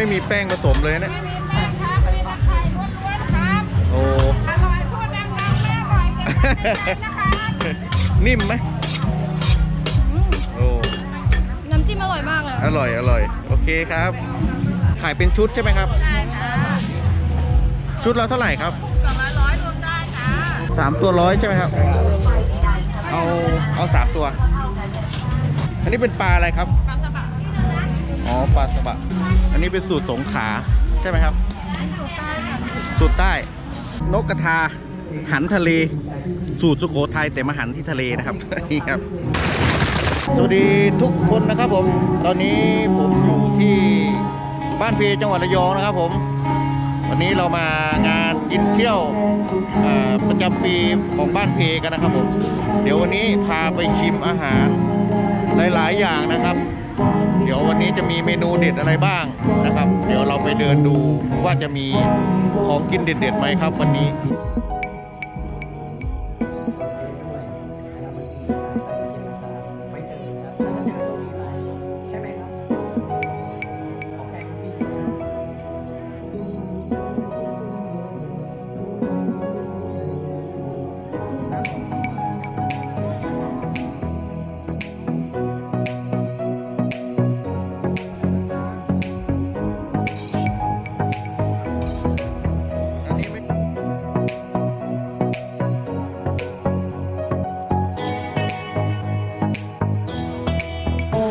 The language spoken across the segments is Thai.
ไม่มีแป้งผสมเลยนะไม่มีแป้งครับมีแต่ไข่ล้วนๆครับ โอ้ อร่อยพูดดังๆไม่อร่อยกินนะครับนิ่มไหมโอ้ น้ำจิ้มอร่อยมากเลยอร่อย อร่อย โอเคครับ ขายเป็นชุดใช่ไหมครับ ได้ค่ะชุดเราเท่าไหร่ครับสองร้อยรวมได้ค่ะสามตัวร้อยใช่ไหมครับ เอา เอาสามตัว อันนี้เป็นปลาอะไรครับ ปลาสบะอ๋อ ปลาสบะ อันนี้เป็นสูตรสงขาใช่ไหมครับ สูตรใต้ นกกระทาหันทะเล สูตรสุโขทัยแต่มาหันที่ทะเลนะครับนี่ครับ สวัสดีทุกคนนะครับผม ตอนนี้ผมอยู่ที่บ้านเพจังหวัดระยองนะครับผม วันนี้เรามางานกินเที่ยวประจำปีของบ้านเพกันนะครับผม เดี๋ยววันนี้พาไปชิมอาหารหลาย ๆ อย่างนะครับ เดี๋ยววันนี้จะมีเมนูเด็ดอะไรบ้างนะครับ เดี๋ยวเราไปเดินดูว่าจะมีของกินเด็ดๆไหมครับ วันนี้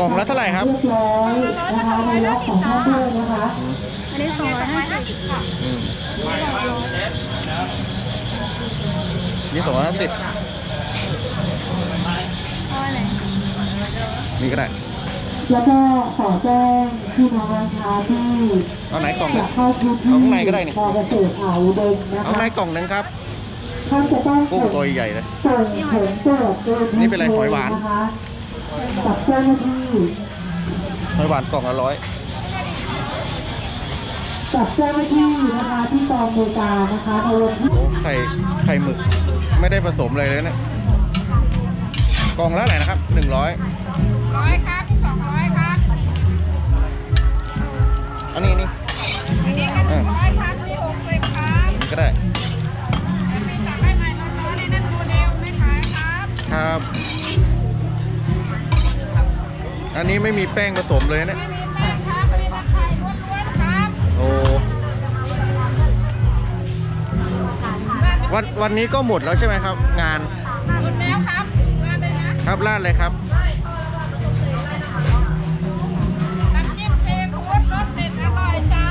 กล่องละเท่าไหร่ครับเรียบร้อยนะคะในล็อกของพ่อเพื่อนนะคะอันนี้สองร้อยห้าสิบอืมนี่สองร้อยห้าสิบเอาอันไหนนี่ก็ได้แล้วก็ขอแจ้งพี่น้องร้านค้าที่เอาไหนกล่องหอนึ่ยางกเข้าพื้นที่เอาข้างในก็ได้นี่ มอเกษตรอ่าวอุดมนะเอาคะไหนกล่องหนึ่งครับท่านจะต้องกุ้งส่งตัวใหญ่เลย ส่งผลตรวจโดยนี่เป็นอะไรหอยหวาน นะคะ กับเจ้าหน้าที่หอยหวานกล่องละร้อยกับเจ้าหน้าที่นะคะที่กองบริการนะคะในวันที่โอ้ไข่ไข่หมึกไม่ได้ผสมอะไรเลยนะกล่องละไหนนะครับหนึ่งร้อยร้อยครั นนี้ไม่มีแป้งผสมเลยนะ ไม่มีแป้งครับมีแต่ไข่ล้วนๆครับโอ้ วันวันนี้ก็หมดแล้วใช่ไหมครับ งาน หมดแล้วครับมาเลยนะครับลาดเลยครับ น้ำจิ้มเทฟูดรสเด็ดอร่อยจ้า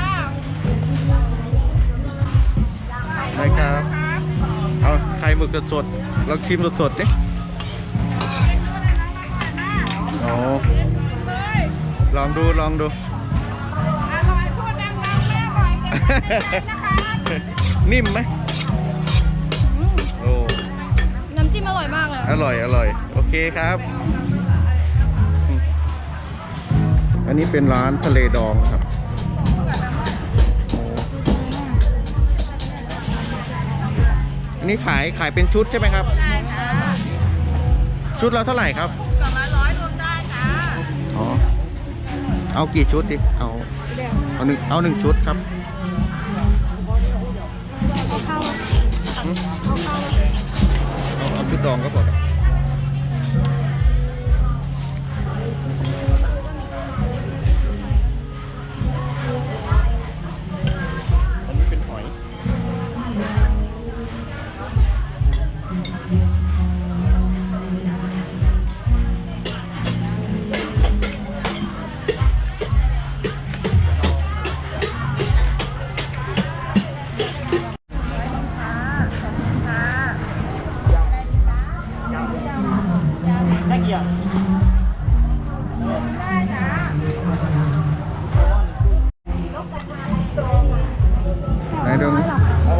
ได้ครับครับเอาไข่หมึกสดๆลองชิมสดๆดิโอ้เลยลองดูลองดู อร่อยพูดดังๆไม่อร่อยกินนะครับนิ่มไหมโอ้น้ำจิ้มอร่อยมากเลย อร่อยอร่อย โอเคครับ อันนี้เป็นร้านทะเลดองครับโอ้อันนี้ขายขายเป็นชุดใช่ไหมครับได้ค่ะชุดเราเท่าไหร่ครับ เอากี่ชุดดิ เอา เอาหนึ่งเอาหนึ่งชุดครับเอาเข้าหืมเอาเอาชุดดองก็พอครับ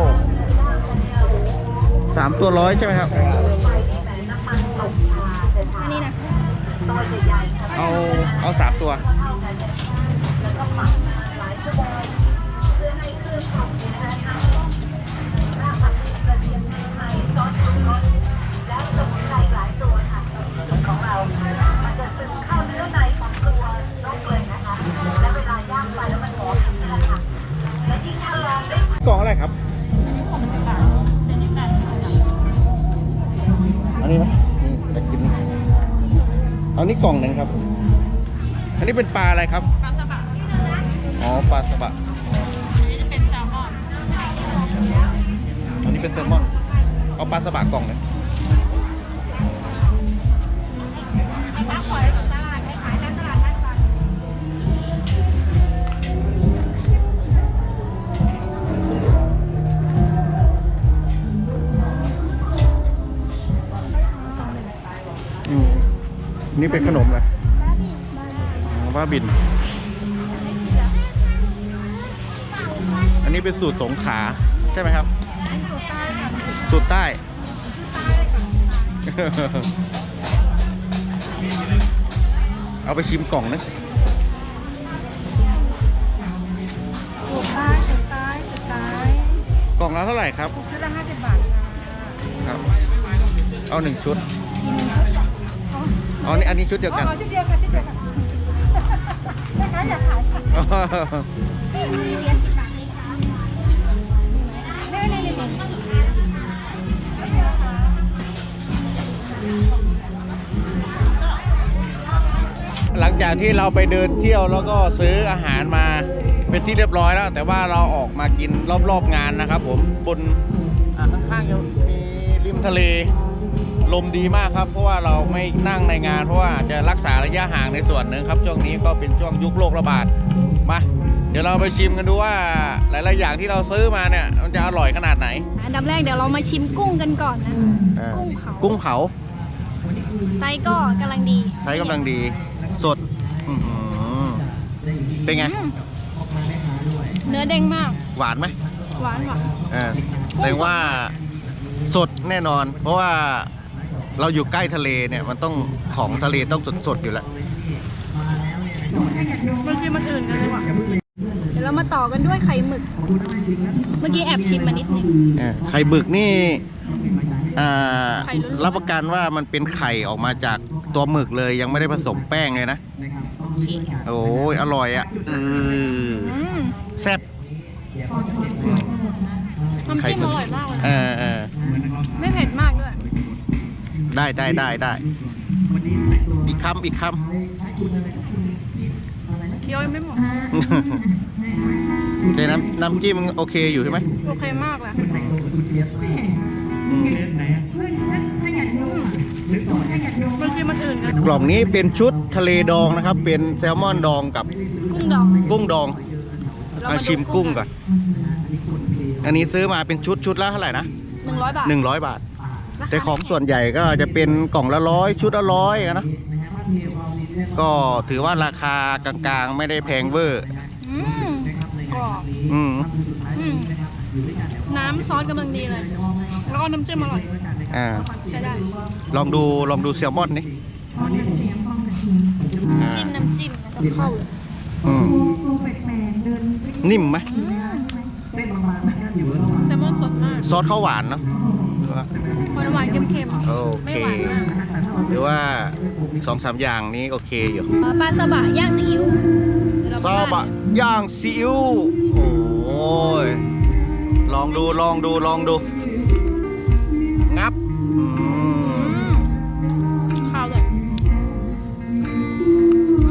ผมสามตัวร้อยใช่ไหมครับ อันนี้นะเอาเอาสามตัวเกล่องอะไรครับ นี่กล่องหนึ่งครับ อันนี้เป็นปลาอะไรครับ ปลาสบะอ๋อ ปลาสบะนี่จะเป็นแซลมอน อันนี้เป็นแซลมอน เอาปลาสบะกล่องหนึ่งปลา นี่เป็นขนมเลยอ๋อบ้าบิน อันนี้เป็นสูตรสงขลาใช่ไหมครับ สูตรใต้ เอาไปชิมกล่องนะถูกตายถูกตายถูกตายกล่องละเท่าไหร่ครับชุดละห้าสิบบาทค่ะครับ เอาหนึ่งชุด อ๋อนี่อันนี้ชุดเดียวกันอ๋อชุดเดียวกันชุดเดียวกันแม่ค้าอยากขายค่ะนี่นี่นี่นี่หลังจากที่เราไปเดินเที่ยวแล้วก็ซื้ออาหารมาเป็นที่เรียบร้อยแล้ว แต่ว่าเราออกมากินรอบๆงานนะครับ ผมบนอ่าข้างๆยังมีริมทะเล ลมดีมากครับ เพราะว่าเราไม่นั่งในงานเพราะว่าจะรักษาระยะห่างในส่วนหนึ่งครับช่วงนี้ก็เป็นช่วงยุคโรคระบาดมาเดี๋ยวเราไปชิมกันดูว่าหลาย ๆ อย่างที่เราซื้อมาเนี่ยมันจะอร่อยขนาดไหน อันดับแรกเดี๋ยวเรามาชิมกุ้งกันก่อนนะคะอ่ากุ้งเผากุ้งเผาไซส์ก็กำลังดีใช้กำลังดี สดอื้อหือเป็นไง อืมเนื้อเด้งมาก หวานไหมหวานหวานอ่าแสดงว่าสดแน่นอน เพราะว่า เราอยู่ใกล้ทะเลเนี่ยมันต้องของทะเลต้องสดๆอยู่แล้วมันคือมันอื่นกันเลยว่ะเดี๋ยวเรามาต่อกันด้วยไข่หมึก เมื่อกี้แอบชิมมานิดนึงอ่าไข่บึกนี่อ่าไข่ล้วนๆ รับประกันว่ามันเป็นไข่ออกมาจากตัวหมึกเลยยังไม่ได้ผสมแป้งเลยนะ โอเคโอ้ยอร่อยอะเอออืมแซ่บน้ำจิ้มอร่อยมากเลย เออเออไม่เผ็ดมากด้วย ได้ได้ได้ได้อีกคำอีกคเคี้ยวยังไม่หมดำแต่น้ำน้ำจิ้มโอเคอยู่ใช่ไหมโอเคมากเลยอืมมันคือมันอื่นกันกล่องนี้เป็นชุดทะเลดองนะครับ เป็นแซลมอนดองกับกุ้งดองกุ้งดองเรามามาดูชิมกุ้งก่อน อันนี้ซื้อมาเป็นชุดชุดละเท่าไหร่นะหนึ่งร้อยบาทหนึ่งร้อยบาทราคา แต่ของส่วนใหญ่ก็จะเป็นกล่องละร้อยชุดละร้อยนะ ก็ถือว่าราคากลางๆไม่ได้แพงเวอร์อืมกรอบอืมอืมน้ำซอสกำลังดีเลย แล้วก็น้ำจิ้มอร่อย อ่า ใช้ได้ ลองดูลองดูแซลมอนนี่อ่าจิ้มน้ำจิ้มแล้วก็เข้าเลยอืมนิ่มไหมอืมแซลมอนสดมาก ซอสข้าวหวานเนาะ หวานหวานๆเค็มๆโอไม่เคหวานมากหรือว่าสองสามอย่างนี้โอเคอยู่เอ่อปลาซาบะย่างซีอิ๊วเดี๋ยวเรซาบะย่างซีอิ๊วโอ้ยลองดูลองดูลองดู งับอืมอืมข้าวเลย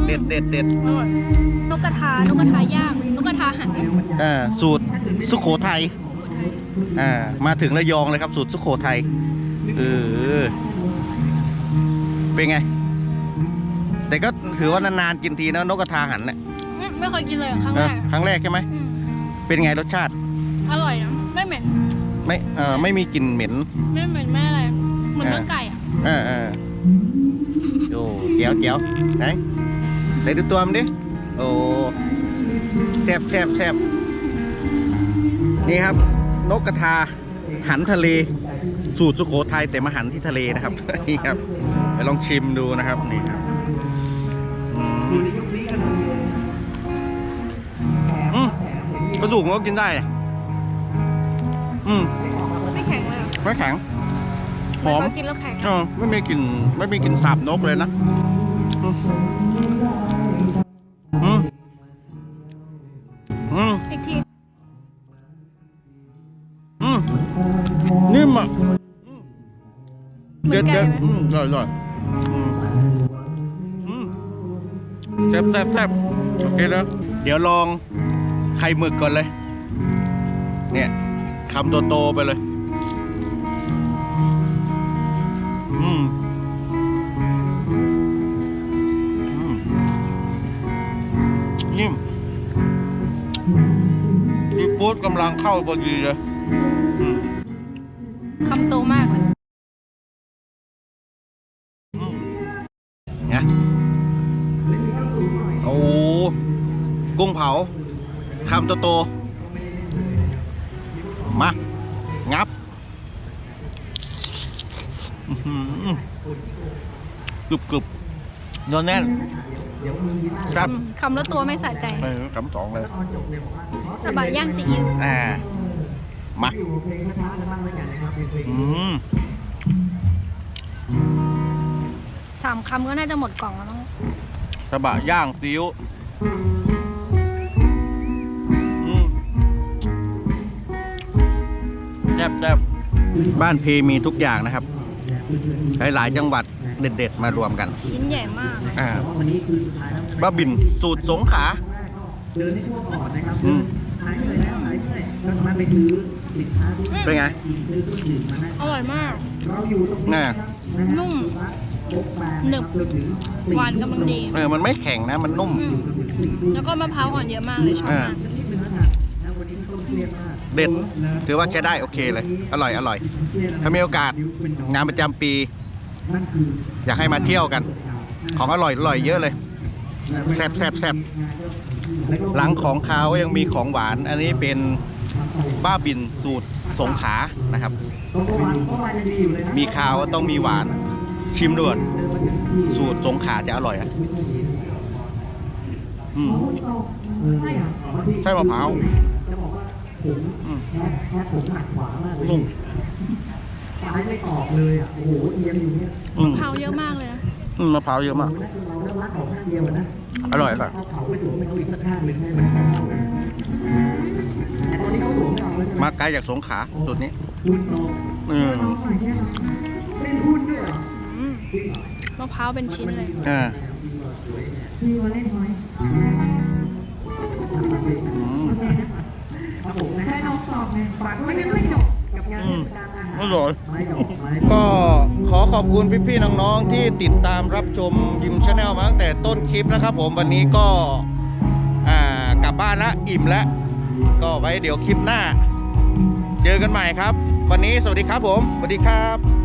เด็ดเด็ดเด็ดอร่อยนกกระทานกกระทาย่างนกกระทาหั่นอ่าสูตรสุโขทัย อ่ามาถึงระยองเลยครับสูตรสุโขทัยเออเป็นไง แต่ก็ถือว่านานๆกินทีนะนกกระทาหันเนี่ยอืมไม่เคยกินเลยครั้งเอแรอกครั้งแรกใช่ไหมอืมเป็นไงรสชาติ อร่อยนะไม่เหม็น ไม่เออไม่มีกลิ่นเหม็น ไม่เหม็นไม่อะไรเหมือนเนื้อไก่อะเออเออโอ้เจียวเจียวไหนไหนดูตัวมันดิ โอ้แซบแซบแซบนี่ครับ นกกระทาหันทะเล สูตรสุโขทัยแต่มาหันที่ทะเลนะครับนี่ครับไปลองชิมดูนะครับนี่ครับอืมอืมกระดูกมันก็กินได้นะอืมไม่แข็งเลยอะไม่แข็งหอมพอกินแล้วแข็งเออไม่มีกลิ่นไม่มีกลิ่นสาบนกเลยนะ มอะเหมืเด็อดนไก่เด็ดไหม อืมอร่อยอร่อยอืมแซ่บแซ่บแซ่บโอเคแล้วเดี๋ยวลองไข่หมึกก่อนเลย เนี่ยคำโตๆไปเลย อืมอืมนิ่มดีปูดกำลังเข้าพอดีเลยอืมคำ โตมากเลยอืมเนี่ยโอ้โหกุ้งเผาคำโตๆมา งับอื้อหือกรึบกรึบเนื้อแน่นครับอืมคำละตัวไม่สะใจเออคำสองเลย สบายย่างซีอิ๊วอ่า มาอืมสามคำก็น่าจะหมดกล่องแล้วมั้งสบะย่างซีอิ๊วอืมแซ่บแซ่บบ้านเพมีทุกอย่างนะครับ หลายๆจังหวัดเด็ด ๆ มารวมกัน ชิ้นใหญ่มาก อ่าบ้าบินสูตรสงขลา เดินให้ทั่วก่อนนะครับอืม หายเหนื่อยแล้วหายเหนื่อยก็สามารถไปซื้อสินค้าที่ เป็นไงกินซื้อเครื่องดื่มมาได้อร่อยมากเราอยู่ตรงนี้น่ะนะครับนุ่มพกมาหนึบจนถึงสี่หวานกำลังดี เออ มันไม่แข็งนะ มันนุ่ม อืมแล้วก็มะพร้าวอ่อนเยอะมากเลยชอบอ่ามากนิดนึงแล้วกันนะวันนี้ไม่ต้องเครียดมาก เด็ด ถือว่าใช้ได้โอเคเลย อร่อย อร่อย ถ้ามีโอกาสงานประจำปีนั่นคืออยากให้มาเที่ยวกัน ของอร่อยอร่อยเยอะเลย แซ่บแซ่บแซ่บหลังของคาวก็ยังมีของหวาน อันนี้เป็น บ้าบินสูตรสงขลานะครับก็หวานก็หวานยังดีอยู่เลยนะมีคาวก็ต้องมีหวานชิมด่วนเดินมาถึงที่สูตรสงขลาจะอร่อยอะอืมเออใช่มะพร้าวจะบอกว่าผมอืมแค่แค่ผมหนักขวามากเลยนุ่มซ้ายไม่ออกเลยอะ โอ้โหเอียงอยู่เนี่ยอืมมะพร้าวเยอะมากเลยนะอืมมะพร้าวเยอะมากโโหนั่นคือเราเลือกรักของข้างเดียวอะนะอร่อย มไม่เอาแล้วใช่ไหมมาไกลจากสงขลาสูตรนี้คุณลองอืมลองหน่อยแค่นั้นเล่นหุ้นด้วยเหรออืมมะพร้าวเป็นชิ้นเลยอ่ามีวันเล่นน้อยอืมครับผมให้น้องตอบไงฝากไม่ได้ไม่จบกับงานเทศกาลอาหารอร่อยไม่จบไม่ก็ขอขอบคุณพี่ๆน้องๆที่ติดตามรับชมยิมชาแนลมาตั้งแต่ต้นคลิปนะครับผมวันนี้ก็อ่ากลับบ้านละอิ่มแล้วก็ไว้เดี๋ยวคลิปหน้า เจอกันใหม่ครับ วันนี้สวัสดีครับผม สวัสดีครับ